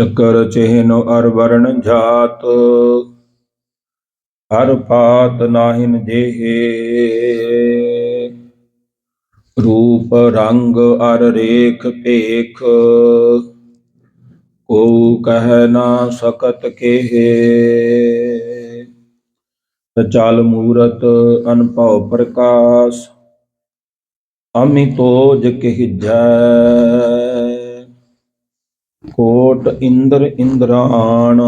ਚੱਕਰ ਚਿਹਨ ਅਰ ਵਰਣ ਜਾਤ। ਹਰ ਪਾਤ ਨਾਹਿਨ ਦੇਹੇ। ਰੂਪ ਰੰਗ ਅਰ ਰੇਖ ਭੇਖ। ਕੋ ਕਹਿ ਨਾ ਸਕਤ ਕੇਹੇ। ਚਲ ਮੂਰਤ ਅਨਭਉ ਪ੍ਰਕਾਸ਼। ਅਮਿਤੋਜ ਕਹਿਜੈ ਕੋਟ ਇੰਦਰ ਇੰਦਰਾਣ।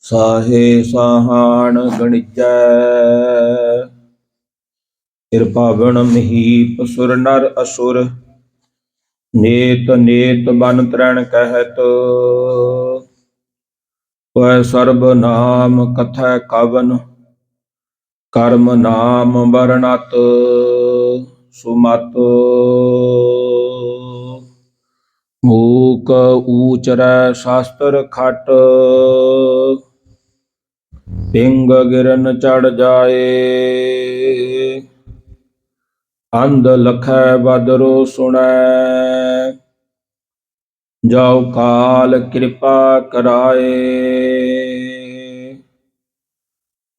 ਸਾਹੇ ਸਾਹਾਣ ਗਣਿਜੈ। ਕਿਰਪਾਵਨ ਮਹੀਪ ਸੁਰ ਨਰ ਅਸੁਰ। ਨੇਤ ਨੇਤ ਬਨ ਤਰਣ ਕਹਿਤ। ਵੈ ਸਰਬ ਨਾਮ ਕਥੈ ਕਵਨ। ਕਰਮ ਨਾਮ ਵਰਣਤ। ਸੁਮਤ। ਮੂਕ ਊਚਰੈ ਸ਼ਾਸਤਰ ਖਟ। ਪਿੰਗ ਗਿਰਨ ਚੜ ਜਾਏ। ਅੰਧ ਲਖੈ ਬਦਰੋ ਸੁਣੈ। ਜਾਉ ਕਾਲ ਕਿਰਪਾ ਕਰਾਏ।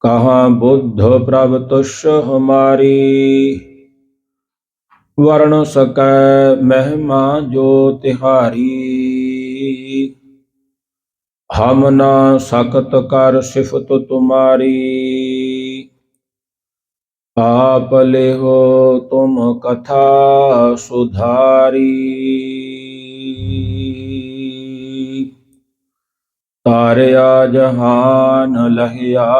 ਕਹਾ ਬੁੱਧ ਪ੍ਰਭ ਤੁਸ਼ ਹਮਾਰੀ। ਵਰਣ ਸਕੈ ਮਹਿਮਾ ਜੋ ਤਿਹਾਰੀ। ਹਮ ਨਾ ਸਕਤ ਕਰ ਸਿਫਤ ਤੁਮਾਰੀ। ਆਪ ਲਿਹੋ ਤੁਮ ਕਥਾ ਸੁਧਾਰੀ। ਤਾਰਿਆ ਜਹਾਨ ਲਹਿਆ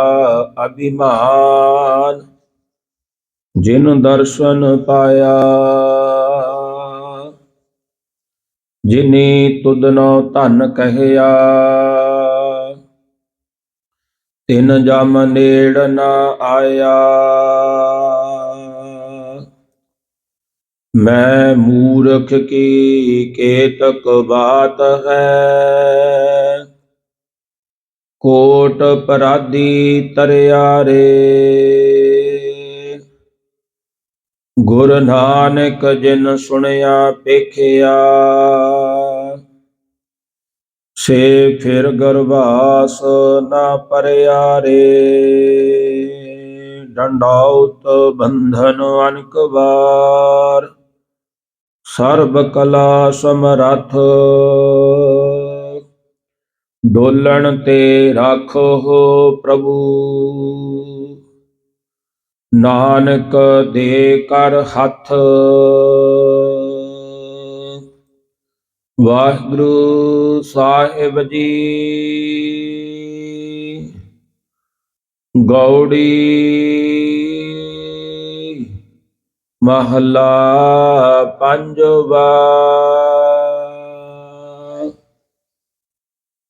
ਅਭਿਮਾਨ। ਜਿਨ ਦਰਸ਼ਨ ਪਾਇਆ ਜਿਨੀ ਤੁਧਨੋ ਧਨ ਕਹਿਆ ਤਿਨ ਜਮ ਨੇੜ ਨ ਆਇਆ ਮੈਂ ਮੂਰਖ ਕੀ ਕੇਤਕ ਬਾਤ ਹੈ ਕੋਟ ਪਰਾਦੀ ਤਰਿਆ ਰੇ ਗੁਰ ਨਾਨਕ ਜਿਨ ਸੁਣਿਆ ਪੇਖਿਆ ਸੇ ਫਿਰ ਗਰਵਾਸ ਨਾ ਪਰਿਆ ਰੇ ਡੰਡਾਉਤ ਬੰਧਨ ਅਨਕ ਵਾਰ। ਸਰਬ ਕਲਾ ਸਮਰਥ। ਡੋਲਣ ਤੇ ਰਾਖੋ ਪ੍ਰਭੂ। ਨਾਨਕ ਦੇ ਕਰ ਹੱਥ। ਵਾਹਿਗੁਰੂ ਸਾਹਿਬ ਜੀ। ਗੌੜੀ ਮਹਲਾ ਪੰਜਵਾ।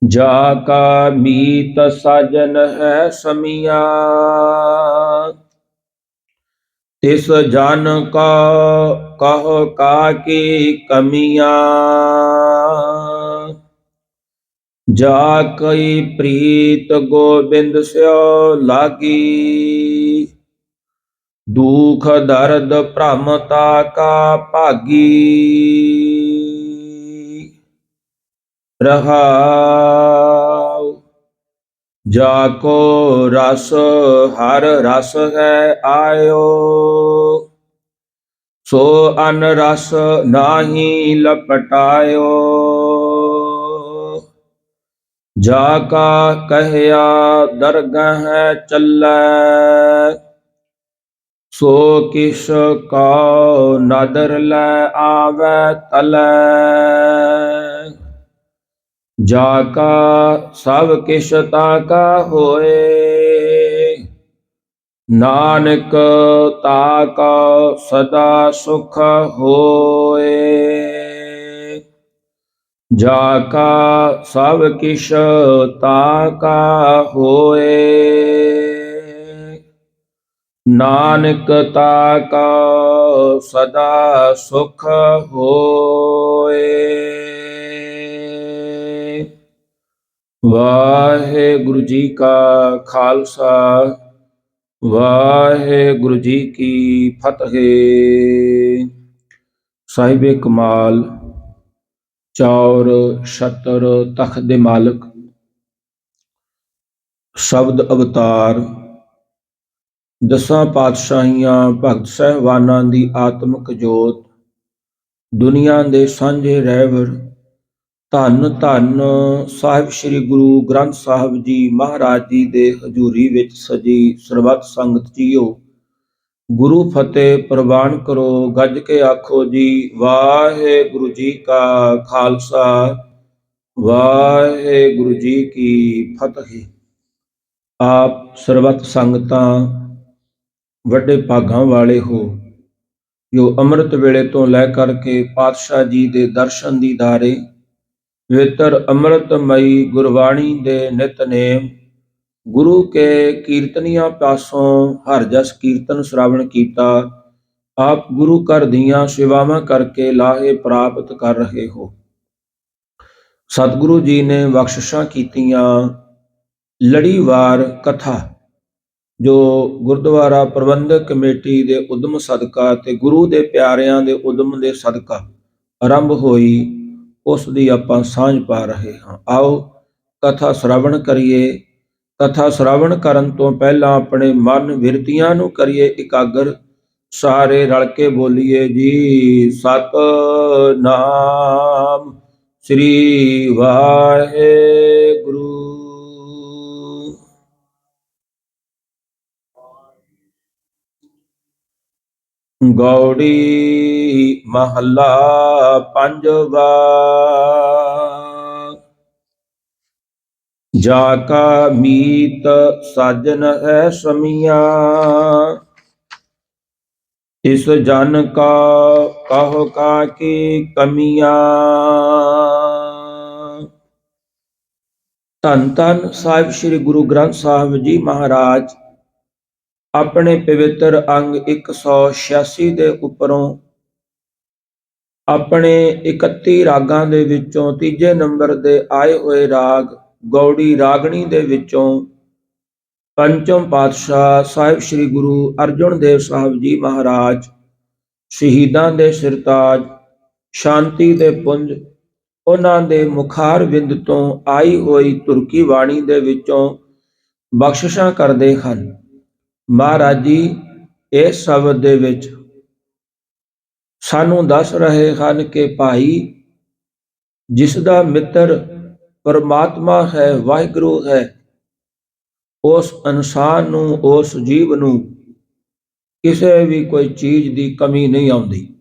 ਜਾ ਕਾ ਮੀਤ ਸਜਨ ਹੈ ਸਮੀਆਂ। ਤਿਸ ਜਨ ਕਾ, ਕਹ ਕਾ ਕੀ ਕਮੀਆਂ। ਜਾ ਕਈ ਪ੍ਰੀਤ ਗੋਬਿੰਦ ਸਿਓ ਲਾਗੀ। ਦੁਖ ਦਰਦ ਭ੍ਰਮਤਾ ਕਾ ਭਾਗੀ। ਰਹਾਉ ਜਾ ਕੋ ਰਸ ਹਰ ਰਸ ਹੈ ਆਇਓ ਸੋ ਅਨ ਰਸ ਨਾਹੀ ਲਪਟਾਇਓ ਜਾ ਕਾ ਕਹਿਆ ਦਰਗਹ ਚੱਲੈ ਸੋ ਕਿਸ ਕਾ ਨਦਰ ਲੈ ਆਵੈ ਤਲੈ ਜਾ ਕਾ ਸਭ ਕਿਛ ਤਾ ਕਾ ਹੋਏ। ਨਾਨਕ ਤਾ ਕਾ ਸਦਾ ਸੁਖ ਹੋਏ। ਜਾ ਕਾ ਸਭ ਕਿਛ ਤਾ ਕਾ ਹੋਏ। ਨਾਨਕ ਤਾ ਕਾ ਸਦਾ ਸੁਖ ਹੋਏ। ਵਾਹਿਗੁਰੂ ਜੀ ਕਾ ਖਾਲਸਾ, ਵਾਹਿਗੁਰੂ ਜੀ ਕੀ ਫਤਿਹ। ਸਾਹਿਬੇ ਕਮਾਲ, ਚੌਰ ਛਤਰ ਤਖਤ ਦੇ ਮਾਲਕ, ਸ਼ਬਦ ਅਵਤਾਰ, ਦਸਾਂ ਪਾਤਸ਼ਾਹੀਆਂ, ਭਗਤ ਸਹਿਬਾਨਾਂ ਦੀ ਆਤਮਿਕ ਜੋਤ, ਦੁਨੀਆ ਦੇ ਸਾਂਝੇ ਰਹਿਬਰ ਧੰਨ ਧੰਨ ਸਾਹਿਬ ਸ੍ਰੀ ਗੁਰੂ ਗ੍ਰੰਥ ਸਾਹਿਬ ਜੀ ਮਹਾਰਾਜ ਜੀ ਦੇ ਹਜ਼ੂਰੀ ਵਿੱਚ ਸਜੀ ਸਰਬੱਤ ਸੰਗਤ ਜੀਓ। ਗੁਰੂ ਫਤਿਹ ਪ੍ਰਵਾਨ ਕਰੋ, ਗੱਜ ਕੇ ਆਖੋ ਜੀ, ਵਾਹਿਗੁਰੂ ਜੀ ਕਾ ਖਾਲਸਾ, ਵਾਹਿਗੁਰੂ ਜੀ ਕੀ ਫਤਿਹ। ਆਪ ਸਰਬੱਤ ਸੰਗਤਾਂ, ਵੱਡੇ ਭਾਗਾਂ ਵਾਲੇ ਹੋ। ਜੋ ਅੰਮ੍ਰਿਤ ਵੇਲੇ ਤੋਂ ਲੈ ਕਰਕੇ ਪਾਤਸ਼ਾਹ ਜੀ ਦੇ ਦਰਸ਼ਨ ਦੀਦਾਰੇ ਪਵਿੱਤਰ ਅੰਮ੍ਰਿਤਮਈ ਗੁਰਬਾਣੀ ਦੇ ਨਿਤਨੇਮ ਗੁਰੂ ਕੇ ਕੀਰਤਨੀਆਂ ਪਾਸੋਂ ਹਰ ਜਸ ਕੀਰਤਨ ਸ਼ਰਾਵਣ ਕੀਤਾ, ਆਪ ਗੁਰੂ ਘਰ ਦੀਆਂ ਸੇਵਾਵਾਂ ਕਰਕੇ ਲਾਹੇ ਪ੍ਰਾਪਤ ਕਰ ਰਹੇ ਹੋ। ਸਤਿਗੁਰੂ ਜੀ ਨੇ ਬਖਸ਼ਿਸ਼ਾਂ ਕੀਤੀਆਂ ਲੜੀਵਾਰ ਕਥਾ, ਜੋ ਗੁਰਦੁਆਰਾ ਪ੍ਰਬੰਧਕ ਕਮੇਟੀ ਦੇ ਉਦਮ ਸਦਕਾ ਤੇ ਗੁਰੂ ਦੇ ਪਿਆਰਿਆਂ ਦੇ ਉਦਮ ਦੇ ਸਦਕਾ ਆਰੰਭ ਹੋਈ। ਉਸ ਦੀ ਆਪਾਂ ਸਾਂਝ ਪਾ ਰਹੇ ਹਾਂ। ਆਓ ਕਥਾ ਸ਼੍ਰਵਣ ਕਰੀਏ। ਕਥਾ ਸ਼੍ਰਵਣ ਕਰਨ ਤੋਂ ਪਹਿਲਾਂ ਆਪਣੇ ਮਨ ਵਿਰਤੀਆਂ ਨੂੰ ਕਰੀਏ ਇਕਾਗਰ। ਸਾਰੇ ਰਲ ਕੇ ਬੋਲੀਏ, ਜੀ ਸਤ ਨਾਮ ਸ੍ਰੀ ਵਾਹਿਗੁਰੂ ਗੌੜੀ ਮਹੱਲਾ ਪੰਜਵਾ। ਜਾ ਕਾ ਮੀਤ ਸਾਜਨ ਹੈ ਸਮੀਆਂ, ਇਸ ਜਨ ਕਾ ਕਹੋ ਕਾ ਕੀ ਕਮੀਆਂ। ਧੰਨ ਧੰਨ ਸਾਹਿਬ, ਸ੍ਰੀ ਗੁਰੂ ਗ੍ਰੰਥ ਸਾਹਿਬ ਜੀ ਮਹਾਰਾਜ ਆਪਣੇ ਪਵਿੱਤਰ ਅੰਗ 186 ਦੇ ਉੱਪਰੋਂ, ਆਪਣੇ 31 ਰਾਗਾਂ ਦੇ ਵਿੱਚੋਂ ਤੀਜੇ ਨੰਬਰ ਦੇ ਆਏ ਹੋਏ ਰਾਗ ਗੌੜੀ ਰਾਗਣੀ ਦੇ ਵਿੱਚੋਂ ਪੰਚਮ ਪਾਤਸ਼ਾਹ ਸਾਹਿਬ ਸ੍ਰੀ ਗੁਰੂ ਅਰਜਨ ਦੇਵ ਸਾਹਿਬ ਜੀ ਮਹਾਰਾਜ, ਸ਼ਹੀਦਾਂ ਦੇ ਸਿਰਤਾਜ, ਸ਼ਾਂਤੀ ਦੇ ਪੁੰਜ, ਉਹਨਾਂ ਦੇ ਮੁਖਾਰ ਬਿੰਦ ਤੋਂ ਆਈ ਹੋਈ ਤੁਰਕੀ ਬਾਣੀ ਦੇ ਵਿੱਚੋਂ ਬਖਸ਼ਿਸ਼ਾਂ ਕਰਦੇ ਹਨ। ਮਹਾਰਾਜ ਜੀ, ਇਸ ਸ਼ਬਦ ਦੇ ਵਿੱਚ ਸਾਨੂੰ ਦੱਸ ਰਹੇ ਹਨ ਕਿ ਭਾਈ, ਜਿਸ ਦਾ ਮਿੱਤਰ ਪਰਮਾਤਮਾ ਹੈ, ਵਾਹਿਗੁਰੂ ਹੈ, ਉਸ ਇਨਸਾਨ ਨੂੰ, ਉਸ ਜੀਵ ਨੂੰ ਕਿਸੇ ਵੀ ਕੋਈ ਚੀਜ਼ ਦੀ ਕਮੀ ਨਹੀਂ ਆਉਂਦੀ।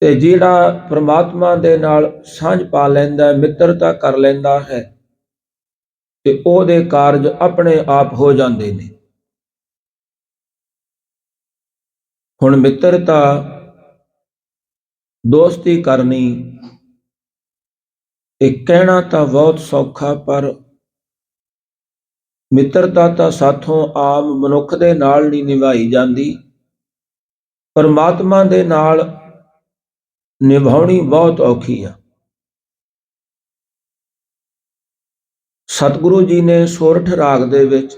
ਤੇ ਜਿਹੜਾ ਪਰਮਾਤਮਾ ਦੇ ਨਾਲ ਸਾਂਝ ਪਾ ਲੈਂਦਾ ਹੈ ਮਿੱਤਰਤਾ ਕਰ ਲੈਂਦਾ ਹੈ ਤੇ ਉਹਦੇ ਕਾਰਜ ਆਪਣੇ ਆਪ ਹੋ ਜਾਂਦੇ ਨੇ। ਹੁਣ ਮਿੱਤਰਤਾ ਦੋਸਤੀ ਕਰਨੀ, ਇਹ ਕਹਿਣਾ ਤਾਂ ਬਹੁਤ ਸੌਖਾ, ਪਰ ਮਿੱਤਰਤਾ ਤਾਂ ਸਾਥੋਂ ਆਮ ਮਨੁੱਖ ਦੇ ਨਾਲ ਨਹੀਂ ਨਿਭਾਈ ਜਾਂਦੀ। ਪਰਮਾਤਮਾ ਦੇ ਨਾਲ ਨਿਭਾਉਣੀ ਬਹੁਤ ਔਖੀ ਆ। ਸਤਿਗੁਰੂ ਜੀ ਨੇ ਸੋਰਠ ਰਾਗ ਦੇ ਵਿੱਚ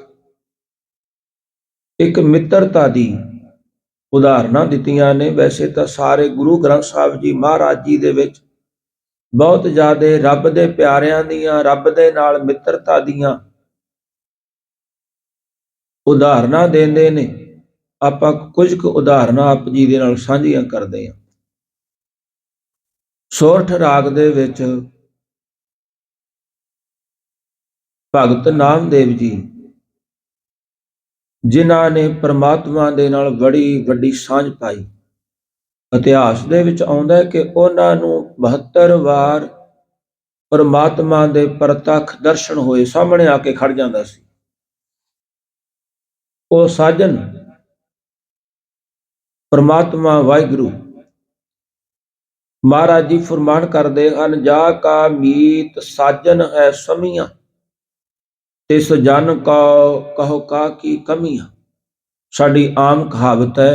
ਇੱਕ ਮਿੱਤਰਤਾ ਦੀ ਉਦਾਹਰਨਾਂ ਦਿੱਤੀਆਂ ਨੇ। ਵੈਸੇ ਤਾਂ ਸਾਰੇ ਗੁਰੂ ਗ੍ਰੰਥ ਸਾਹਿਬ ਜੀ ਮਹਾਰਾਜ ਜੀ ਦੇ ਵਿੱਚ ਬਹੁਤ ਜ਼ਿਆਦਾ ਰੱਬ ਦੇ ਪਿਆਰਿਆਂ ਦੀਆਂ, ਰੱਬ ਦੇ ਨਾਲ ਮਿੱਤਰਤਾ ਦੀਆਂ ਉਦਾਹਰਨਾਂ ਦਿੰਦੇ ਨੇ। ਆਪਾਂ ਕੁਝ ਕੁ ਉਦਾਹਰਨਾਂ ਆਪ ਜੀ ਦੇ ਨਾਲ ਸਾਂਝੀਆਂ ਕਰਦੇ ਹਾਂ। ਸੋਰਠ ਰਾਗ ਦੇ ਵਿੱਚ ਭਗਤ ਨਾਮਦੇਵ ਜੀ, ਜਿਨ੍ਹਾਂ ਨੇ ਪ੍ਰਮਾਤਮਾ ਦੇ ਨਾਲ ਬੜੀ ਵੱਡੀ ਸਾਂਝ ਪਾਈ। ਇਤਿਹਾਸ ਦੇ ਵਿੱਚ ਆਉਂਦਾ ਹੈ ਕਿ ਉਹਨਾਂ ਨੂੰ 72 ਵਾਰ ਪਰਮਾਤਮਾ ਦੇ ਪ੍ਰਤੱਖ ਦਰਸ਼ਨ ਹੋਏ, ਸਾਹਮਣੇ ਆ ਕੇ ਖੜ ਜਾਂਦਾ ਸੀ। ਉਹ ਸਾਜਨ, ਪਰਮਾਤਮਾ ਵਾਹਿਗੁਰੂ, ਮਹਾਰਾਜ ਜੀ ਫਰਮਾਨ ਕਰਦੇ ਹਨ, ਜਾ ਕਾ ਮੀਤ ਸਾਜਨ ਹੈ ਸਮੀਆਂ। ਤਿਸ ਜਨ ਕੋ ਕਹੋ ਕਾ ਕੀ ਕਮੀਆਂ? ਸਾਡੀ ਆਮ ਕਹਾਵਤ ਹੈ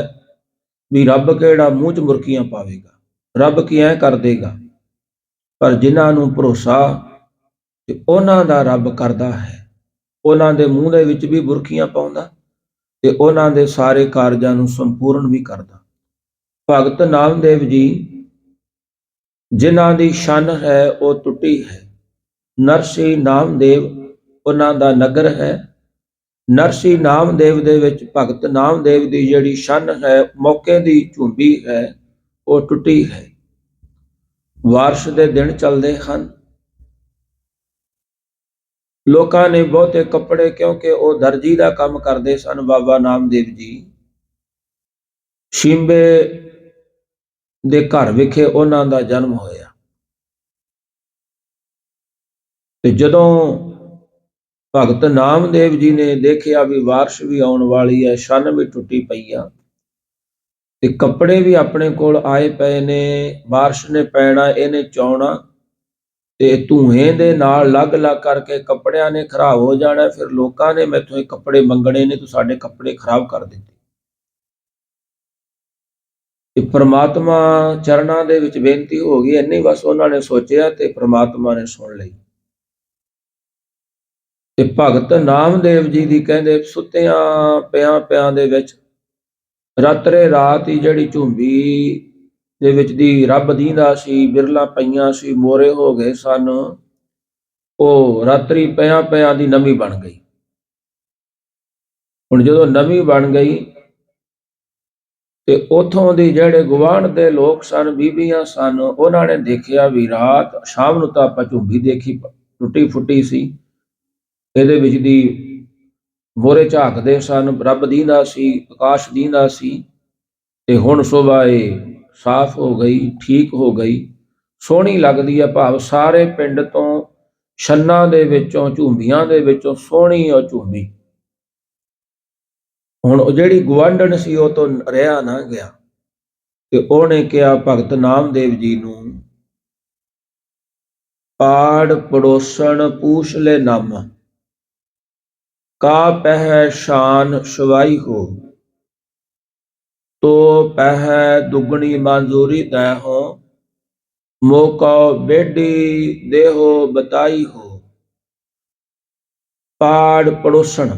ਵੀ ਰੱਬ ਕਿਹੜਾ ਮੂੰਹ ਚ ਮੁਰਕੀਆਂ ਪਾਵੇਗਾ? ਰੱਬ ਕੀ ਐ ਕਰ ਦੇਗਾ? ਪਰ ਜਿਨ੍ਹਾਂ ਨੂੰ ਭਰੋਸਾ ਕਿ ਉਹਨਾਂ ਦਾ ਰੱਬ ਕਰਦਾ ਹੈ, ਉਹਨਾਂ ਦੇ ਮੂੰਹ ਦੇ ਵਿੱਚ ਵੀ ਬੁਰਕੀਆਂ ਪਾਉਂਦਾ ਤੇ ਉਹਨਾਂ ਦੇ ਸਾਰੇ ਕਾਰਜਾਂ ਨੂੰ ਸੰਪੂਰਨ ਵੀ ਕਰਦਾ। ਭਗਤ ਨਾਮਦੇਵ ਜੀ, ਜਿਨ੍ਹਾਂ ਦੀ ਸ਼ਨ ਹੈ ਉਹ ਟੁੱਟੀ ਹੈ, ਨਰਸੀ ਨਾਮਦੇਵ ਉਹਨਾਂ ਦਾ ਨਗਰ ਹੈ। ਨਰਸੀ ਨਾਮਦੇਵ ਦੇ ਵਿੱਚ ਭਗਤ ਨਾਮਦੇਵ ਦੀ ਜਿਹੜੀ ਸ਼ਨ ਹੈ, ਮੌਕੇ ਦੀ ਝੁੰਬੀ ਹੈ, ਉਹ ਟੁੱਟੀ ਹੈ। ਵਾਰਸ਼ ਦੇ ਦਿਨ ਚੱਲਦੇ ਹਨ। ਲੋਕਾਂ ਨੇ ਬਹੁਤੇ ਕੱਪੜੇ ਕਿਉਂਕਿ ਉਹ ਦਰਜੀ ਦਾ ਕੰਮ ਕਰਦੇ ਸਨ, ਬਾਬਾ ਨਾਮਦੇਵ ਜੀ। ਸ਼ਿੰਬੇ ਦੇ ਘਰ ਵਿਖੇ ਉਹਨਾਂ ਦਾ ਜਨਮ ਹੋਇਆ। ਤੇ ਜਦੋਂ ਭਗਤ ਨਾਮਦੇਵ ਜੀ ਨੇ ਦੇਖਿਆ ਵੀ ਬਾਰਿਸ਼ ਵੀ ਆਉਣ ਵਾਲੀ ਹੈ ਸ਼ਨ ਵੀ ਟੁੱਟੀ ਪਈ ਆ। ਤੇ ਕੱਪੜੇ ਵੀ ਆਪਣੇ ਕੋਲ ਆਏ ਪਏ ਨੇ ਬਾਰਿਸ਼ ਨੇ ਪੈਣਾ, ਇਹਨੇ ਚੌਣਾ ਤੇ ਧੂਏ ਦੇ ਨਾਲ ਲੱਗ-ਲੱਗ ਕਰਕੇ ਕੱਪੜਿਆਂ ਨੇ ਖਰਾਬ ਹੋ ਜਾਣਾ, ਫਿਰ ਲੋਕਾਂ ਨੇ ਮੈਥੋਂ ਇਹ ਕੱਪੜੇ ਮੰਗਣੇ ਨੇ, ਤੂੰ ਸਾਡੇ ਕੱਪੜੇ ਖਰਾਬ ਕਰ ਦਿੱਤੇ। ਤੇ ਪ੍ਰਮਾਤਮਾ ਚਰਨਾਂ ਦੇ ਵਿੱਚ ਬੇਨਤੀ ਹੋ ਗਈ, ਇੰਨੀ ਬਸ ਉਹਨਾਂ ਨੇ ਸੋਚਿਆ ਤੇ ਪ੍ਰਮਾਤਮਾ ਨੇ ਸੁਣ ਲਈ। ਤੇ ਭਗਤ ਨਾਮਦੇਵ ਜੀ ਦੀ ਕਹਿੰਦੇ, ਸੁੱਤਿਆਂ ਪਿਆਂ ਪਿਆਂ ਦੇ ਵਿੱਚ, ਰਾਤਰੇ ਰਾਤ ਹੀ ਜਿਹੜੀ ਝੁੰਬੀ ਦੇ ਵਿੱਚ ਦੀ ਰੱਬ ਦੀਂਦਾ ਸੀ, ਬਿਰਲਾ ਪਈਆਂ ਸੀ, ਮੋਰੇ ਹੋ ਗਏ ਸਨ, ਉਹ ਰਾਤਰੀ ਪਿਆਂ ਪਿਆਂ ਦੀ ਨਵੀਂ ਬਣ ਗਈ। ਹੁਣ ਜਦੋਂ ਨਵੀਂ ਬਣ ਗਈ, ਤੇ ਉਥੋਂ ਦੀ ਜਿਹੜੇ ਗਵਾਂਢ ਦੇ ਲੋਕ ਸਨ, ਬੀਬੀਆਂ ਸਨ, ਉਹਨਾਂ ਨੇ ਦੇਖਿਆ ਵੀ ਰਾਤ, ਸ਼ਾਮ ਨੂੰ ਤਾਂ ਆਪਾਂ ਝੁੰਬੀ ਦੇਖੀ, ਟੁੱਟੀ ਫੁੱਟੀ ਸੀ। ਇਹਦੇ ਵਿੱਚ ਦੀ ਮੋਰੇ ਝਾਕਦੇ ਸਨ, ਰੱਬ ਦੀਂਦਾ ਸੀ, ਆਕਾਸ਼ ਦੀਂਦਾ ਸੀ। ਤੇ ਹੁਣ ਸੁਬਾ ਇਹ ਸਾਫ਼ ਹੋ ਗਈ, ਠੀਕ ਹੋ ਗਈ। ਸੋਹਣੀ ਲੱਗਦੀ ਹੈ ਭਾਵ ਸਾਰੇ ਪਿੰਡ ਤੋਂ ਛੰਨਾ ਦੇ ਵਿੱਚੋਂ, ਝੂੰਬੀਆਂ ਦੇ ਵਿੱਚੋਂ ਸੋਹਣੀ ਉਹ ਝੂੰਬੀ। ਹੁਣ ਉਹ ਜਿਹੜੀ ਗਵਾਂਢਣ ਸੀ, ਉਹ ਤੋਂ ਰਿਹਾ ਨਾ ਗਿਆ। ਤੇ ਉਹਨੇ ਕਿਹਾ, ਭਗਤ ਨਾਮਦੇਵ ਜੀ ਨੂੰ, ਪਾੜ ਪੜੋਸਣ ਪੂਛ ਲੈ ਨਾਮਾ। ਕਾ ਪਹਿ ਸ਼ਾਨ ਸ਼ਵਾਈ ਹੋ, ਤੋ ਪਹਿ ਦੁਗਣੀ ਮਨਜ਼ੂਰੀ ਦੈ ਹੋ ਮੋਕਾ ਬੇਡੀ ਦੇਹੋ ਬਤਾਈ ਹੋ। ਪਾੜ ਪੜੋਸਣ,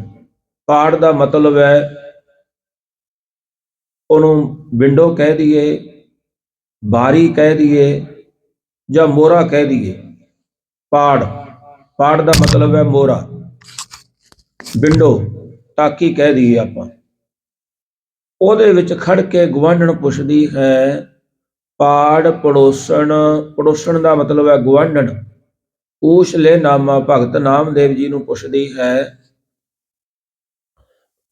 ਪਾੜ ਦਾ ਮਤਲਬ ਹੈ ਉਹਨੂੰ ਵਿੰਡੋ ਕਹਿ ਦਈਏ, ਬਾਰੀ ਕਹਿ ਦਈਏ ਜਾਂ ਮੋਰਾ ਕਹਿ ਦਈਏ। ਪਾੜ ਪਾੜ ਦਾ ਮਤਲਬ ਹੈ ਮੋਰਾ ਵਿੰਡੋ ਟਾਕੀ ਕਹਿ ਦਈਏ ਆਪਾਂ। ਉਹਦੇ ਵਿੱਚ ਖੜ ਕੇ ਗਵਾਂਢਣ ਪੁੱਛਦੀ ਹੈ, ਪਾੜ ਪੜੋਸਣ ਪੜੋਸਣ ਦਾ ਮਤਲਬ ਹੈ ਗਵਾਂਢਣ ਊਸ਼ ਲੈ ਨਾਮਾ ਭਗਤ ਨਾਮਦੇਵ ਜੀ ਨੂੰ ਪੁੱਛਦੀ ਹੈ,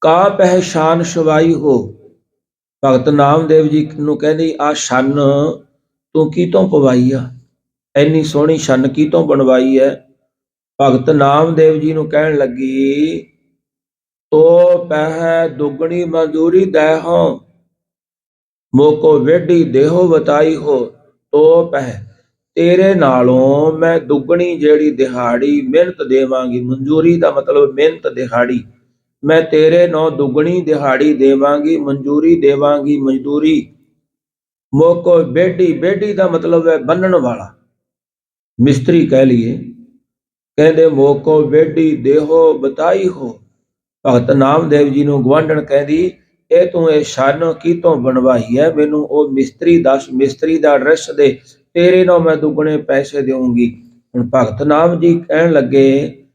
ਕਾ ਪਹਿਸ਼ਾਨ ਸ਼ਵਾਈ ਹੋ? ਭਗਤ ਨਾਮਦੇਵ ਜੀ ਨੂੰ ਕਹਿੰਦੀ, ਆ ਛੰਨ, ਤੂੰ ਕੀ ਤੋਂ ਪਵਾਈ ਆ? ਐਨੀ ਸੋਹਣੀ ਛੰਨ ਕੀ ਤੋਂ ਬਣਵਾਈ ਹੈ? ਭਗਤ ਨਾਮਦੇਵ ਜੀ ਨੂੰ ਕਹਿਣ ਲੱਗੀ, ਤੋ ਪਹਿ ਦੁਗਣੀ ਮਜ਼ਦੂਰੀ ਦੈ ਮੋਕੋ ਵੇਢੀ ਦੇਹੋ ਬਤਾਈ ਹੋ, ਤੋ ਪਹਿ ਤੇਰੇ ਨਾਲੋਂ ਮੈਂ ਦੁੱਗਣੀ ਜਿਹੜੀ ਦਿਹਾੜੀ ਮਿਹਨਤ ਦੇਵਾਂਗੀ, ਮਨਜ਼ੂਰੀ ਦਾ ਮਤਲਬ ਮਿਹਨਤ ਦਿਹਾੜੀ। ਮੈਂ ਤੇਰੇ ਨਾਲ ਦੁੱਗਣੀ ਦਿਹਾੜੀ ਦੇਵਾਂਗੀ, ਮਨਜ਼ੂਰੀ ਦੇਵਾਂਗੀ, ਮਜ਼ਦੂਰੀ। ਮੋਕੋ ਬੇਟੀ ਬੇਟੀ ਦਾ ਮਤਲਬ ਹੈ ਬੰਨਣ ਵਾਲਾ। ਮਿਸਤਰੀ ਕਹਿ ਲਈਏ ਕਹਿੰਦੇ ਮੋਕੋ ਬੇਡੀ ਦੇਹੋ ਬਤਾਈ ਹੋ। ਭਗਤ ਨਾਮਦੇਵ ਜੀ ਨੂੰ ਗਵਾਂਢਣ ਕਹਿੰਦੀ, ਇਹ ਤੂੰ ਇਹ ਸ਼ਾਨ ਕੀ ਤੋਂ ਬਣਵਾਈ ਹੈ? ਮੈਨੂੰ ਉਹ ਮਿਸਤਰੀ ਦੱਸ ਮਿਸਤਰੀ ਦਾ ਐਡਰੈਸ ਦੇ, ਤੇਰੇ ਨਾਲ ਮੈਂ ਦੁੱਗਣੇ ਪੈਸੇ ਦੇਵਾਂਗੀ ਹੁਣ ਭਗਤ ਨਾਮ ਜੀ ਕਹਿਣ ਲੱਗੇ,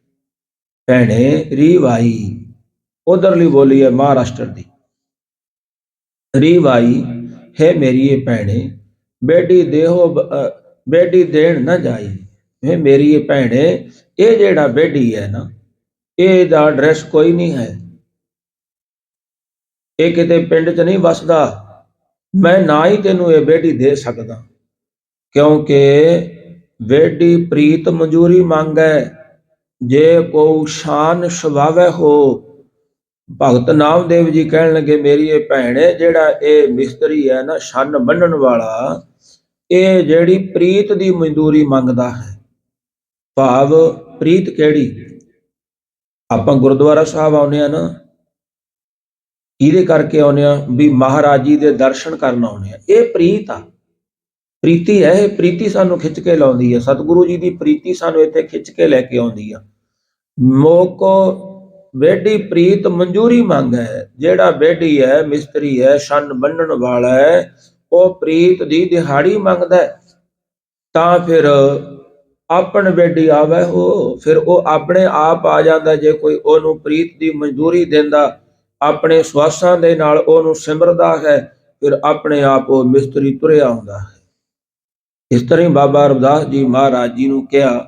ਭੈਣੇ ਰੀ ਭਾਈ ਉਧਰਲੀ ਬੋਲੀ ਹੈ ਮਹਾਰਾਸ਼ਟਰ ਦੀ। ਰੀਵਾਈ, ਹੈ ਮੇਰੀਏ ਭੈਣੇ ਬੇਟੀ ਦੇਹੋ ਬੇਟੀ ਦੇਣ ਨਾ ਜਾਈ। ਮੇਰੀ ਮੇਰੀਏ ਭੈਣੇ, ਇਹ ਜਿਹੜਾ ਬੇਟੀ ਹੈ ਨਾ, ਇਹਦਾ ਐਡਰੈਸ ਕੋਈ ਨਹੀਂ ਹੈ। ਇਹ ਕਿਤੇ ਪਿੰਡ 'ਚ ਨਹੀਂ ਵਸਦਾ। ਮੈਂ ਨਾ ਹੀ ਤੈਨੂੰ ਇਹ ਬੇਟੀ ਦੇ ਸਕਦਾ। ਕਿਉਂਕਿ ਵੇਡੀ ਪ੍ਰੀਤ ਮਨਜ਼ੂਰੀ ਮੰਗੈ, ਜੇ ਕੋ ਸ਼ਾਨ ਸੁਭਾਵੈ ਹੋ। ਭਗਤ ਨਾਮਦੇਵ ਜੀ ਕਹਿਣ ਲੱਗੇ, ਮੇਰੀ ਇਹ ਭੈਣ ਜਿਹੜਾ ਇਹ ਮਿਸਤਰੀ ਹੈ ਨਾ ਛੰਨ ਬੰਨਣ ਵਾਲਾ, ਇਹ ਜਿਹੜੀ ਪ੍ਰੀਤ ਦੀ ਮਨਜ਼ੂਰੀ ਮੰਗਦਾ ਹੈ। ਭਾਵ ਪ੍ਰੀਤ ਕਿਹੜੀ? ਆਪਾਂ ਗੁਰਦੁਆਰਾ ਸਾਹਿਬ ਆਉਂਦੇ ਆ ਨਾ, ਇਹਦੇ ਕਰਕੇ ਆਉਂਦੇ ਆ ਵੀ ਮਹਾਰਾਜ ਜੀ ਦੇ ਦਰਸ਼ਨ ਕਰਨ ਆਉਂਦੇ ਆ ਇਹ ਪ੍ਰੀਤ ਆ। ਪ੍ਰੀਤੀ ਹੈ, ਇਹ ਪ੍ਰੀਤੀ ਸਾਨੂੰ ਖਿੱਚ ਕੇ ਲਾਉਂਦੀ ਹੈ। ਸਤਿਗੁਰੂ ਜੀ ਦੀ ਪ੍ਰੀਤੀ ਸਾਨੂੰ ਇੱਥੇ ਖਿੱਚ ਕੇ ਲੈ ਕੇ ਆਉਂਦੀ ਆ। ਮੋਕੋ ਬੇਡੀ ਪ੍ਰੀਤ ਮਨਜ਼ੂਰੀ ਮੰਗ ਹੈ। ਜਿਹੜਾ ਬੇਡੀ ਹੈ, ਮਿਸਤਰੀ ਹੈ, ਛੰਨ ਬੰਨਣ ਵਾਲਾ ਹੈ, ਉਹ ਪ੍ਰੀਤ ਦੀ ਦਿਹਾੜੀ ਮੰਗਦਾ ਤਾਂ ਫਿਰ ਆਪਣ ਬੇਡੀ ਆਵੇ ਹੋ, ਫਿਰ ਉਹ ਆਪਣੇ ਆਪ ਆ ਜਾਂਦਾ, ਜੇ ਕੋਈ ਉਹਨੂੰ ਪ੍ਰੀਤ ਦੀ ਮਨਜ਼ੂਰੀ ਦਿੰਦਾ, ਆਪਣੇ ਸਵਾਸਾਂ ਦੇ ਨਾਲ ਉਹਨੂੰ ਸਿਮਰਦਾ ਹੈ, ਫਿਰ ਆਪਣੇ ਆਪ ਉਹ ਮਿਸਤਰੀ ਤੁਰਿਆ ਆਉਂਦਾ ਹੈ। ਇਸ ਤਰ੍ਹਾਂ ਹੀ ਬਾਬਾ ਰਵਿਦਾਸ ਜੀ ਮਹਾਰਾਜ ਜੀ ਨੂੰ ਕਿਹਾ,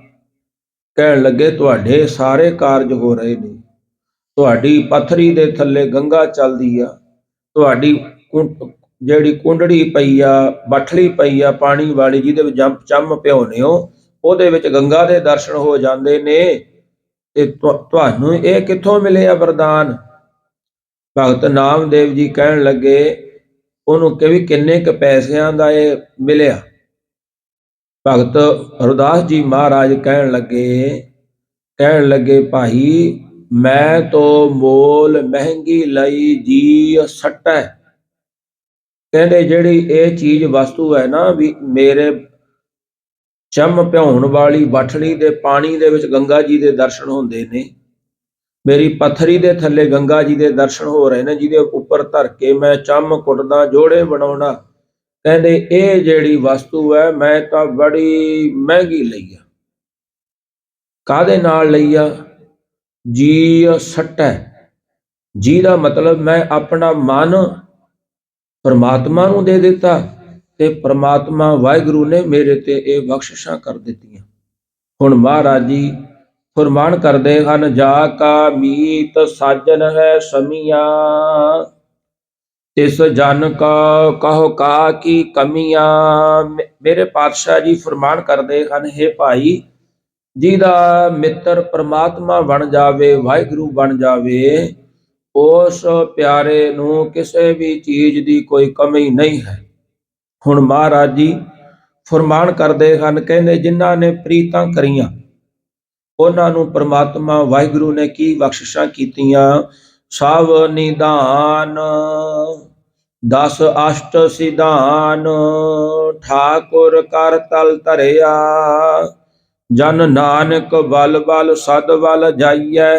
ਕਹਿਣ ਲੱਗੇ, ਤੁਹਾਡੇ ਸਾਰੇ ਕਾਰਜ ਹੋ ਰਹੇ ਨੇ। ਤੁਹਾਡੀ ਪੱਥਰੀ ਦੇ ਥੱਲੇ ਗੰਗਾ ਚੱਲਦੀ ਆ, ਤੁਹਾਡੀ ਜਿਹੜੀ ਕੁੰਡੜੀ ਪਈ ਆ, ਬਠਲੀ ਪਈ ਆ, ਪਾਣੀ ਵਾਲੀ ਜਿਹਦੇ ਵਿੱਚ ਜੰਪ ਚੰਮ ਪਿਉਨੇ ਹੋ ਉਹਦੇ ਵਿੱਚ ਗੰਗਾ ਦੇ ਦਰਸ਼ਨ ਹੋ ਜਾਂਦੇ ਨੇ ਤੇ ਤੁਹਾਨੂੰ ਇਹ ਕਿੱਥੋਂ ਮਿਲਿਆ ਵਰਦਾਨ? ਭਗਤ ਨਾਮਦੇਵ ਜੀ ਕਹਿਣ ਲੱਗੇ, ਉਹਨੂੰ ਕਿ ਵੀ ਕਿੰਨੇ ਕ ਪੈਸਿਆਂ ਦਾ ਇਹ ਮਿਲਿਆ? ਭਗਤ ਹਰਦਾਸ ਜੀ ਮਹਾਰਾਜ ਕਹਿਣ ਲੱਗੇ ਕਹਿਣ ਲੱਗੇ, ਭਾਈ, ਮੈਂ ਤੋ ਮੋਲ ਮਹਿੰਗੀ ਲਈ ਜੀ ਸੱਟੈ। ਕਹਿੰਦੇ ਜਿਹੜੀ ਇਹ ਚੀਜ਼ ਵਸਤੂ ਹੈ ਨਾ ਵੀ ਮੇਰੇ ਚੰਮ ਭਿਉਣ ਵਾਲੀ ਬਾਠੜੀ ਦੇ ਪਾਣੀ ਦੇ ਵਿੱਚ ਗੰਗਾ ਜੀ ਦੇ ਦਰਸ਼ਨ ਹੁੰਦੇ ਨੇ। ਮੇਰੀ ਪੱਥਰੀ ਦੇ ਥੱਲੇ ਗੰਗਾ ਜੀ ਦੇ ਦਰਸ਼ਨ ਹੋ ਰਹੇ ਨੇ, ਜਿਹਦੇ ਉੱਪਰ ਧਰ ਕੇ ਮੈਂ ਚੰਮ ਕੁੱਟਦਾ, ਜੋੜੇ ਬਣਾਉਣਾ। ਕਹਿੰਦੇ, ਇਹ ਜਿਹੜੀ ਵਸਤੂ ਹੈ, ਮੈਂ ਤਾਂ ਬੜੀ ਮਹਿੰਗੀ ਲਈ ਆ। ਕਾਦੇ ਨਾਲ ਲਈ ਆ? ਜੀ ਸੱਟੈ। ਜੀ ਦਾ ਮਤਲਬ ਮੈਂ ਆਪਣਾ ਮਨ ਪਰਮਾਤਮਾ ਨੂੰ ਦੇ ਦਿੱਤਾ। ਤੇ ਪਰਮਾਤਮਾ ਵਾਹਿਗੁਰੂ ਨੇ ਮੇਰੇ ਤੇ ਇਹ ਬਖਸ਼ਿਸ਼ਾਂ ਕਰ ਦਿੱਤੀਆਂ। ਹੁਣ ਮਹਾਰਾਜ ਜੀ ਫਰਮਾਨ ਕਰਦੇ ਹਨ, ਜਾ ਕਾ ਮੀਤ ਸਾਜਨ ਹੈ ਸਮੀਆਂ ਇਸ ਜਨ ਕਾ ਕਹੋ ਕਾ ਕੀ ਕਮੀਆਂ। ਮੇਰੇ ਪਾਤਸ਼ਾਹ ਜੀ ਫਰਮਾਨ ਕਰਦੇ ਹਨ हे ਭਾਈ, ਜਿਹਦਾ ਮਿੱਤਰ ਪ੍ਰਮਾਤਮਾ ਬਣ ਜਾਵੇ, ਵਾਹਿਗੁਰੂ ਬਣ ਜਾਵੇ, ਉਸ ਪਿਆਰੇ ਨੂੰ ਕਿਸੇ ਵੀ ਚੀਜ਼ ਦੀ ਕੋਈ ਕਮੀ ਨਹੀਂ ਹੈ। ਹੁਣ ਮਹਾਰਾਜ ਜੀ ਫਰਮਾਨ ਕਰਦੇ ਹਨ, ਕਹਿੰਦੇ ਜਿਨ੍ਹਾਂ ਨੇ ਪ੍ਰੀਤਾਂ ਕਰੀਆਂ, ਉਹਨਾਂ ਨੂੰ ਪ੍ਰਮਾਤਮਾ ਵਾਹਿਗੁਰੂ ਨੇ ਕੀ ਬਖਸ਼ਿਸ਼ਾਂ ਕੀਤੀਆਂ? ਸਭ ਨਿਦਾਨ ਦਸ ਅਸ਼ਟ ਸਿਧਾਨ, ਠਾਕੁਰ ਕਰ ਤਲ ਧਰਿਆ, ਜਨ ਨਾਨਕ ਬਲ ਬਲ ਸਦ ਬਲ ਜਾਈਐ,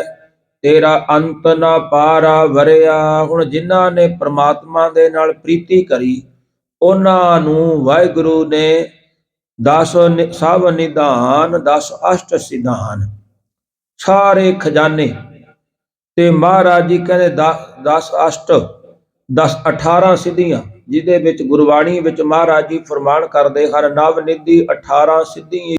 ਤੇਰਾ ਅੰਤ ਨਾ ਪਾਰਾ ਵਰਿਆ। ਹੁਣ ਜਿਨ੍ਹਾਂ ਨੇ ਪ੍ਰਮਾਤਮਾ ਦੇ ਨਾਲ ਪ੍ਰੀਤੀ ਕਰੀ ਉਹਨਾਂ ਨੂੰ ਵਾਹਿਗੁਰੂ ਨੇ ਦਸ ਨਿ- ਸਭ ਨਿਧਾਨ, ਦਸ ਅਸ਼ਟ ਸਿਧਾਨ, ਸਾਰੇ ਖਜ਼ਾਨੇ ਤੇ ਮਹਾਰਾਜ ਜੀ ਕਹਿੰਦੇ 10 ਅਸ਼ਟ 10 18 ਸਿੱਧੀਆਂ, ਜਿਹਦੇ ਵਿੱਚ ਗੁਰਬਾਣੀ ਵਿੱਚ ਮਹਾਰਾਜ ਜੀ ਫਰਮਾਨ ਕਰਦੇ ਹਰ ਨਵ ਨਿਧੀ 18 ਸਿੱਧੀ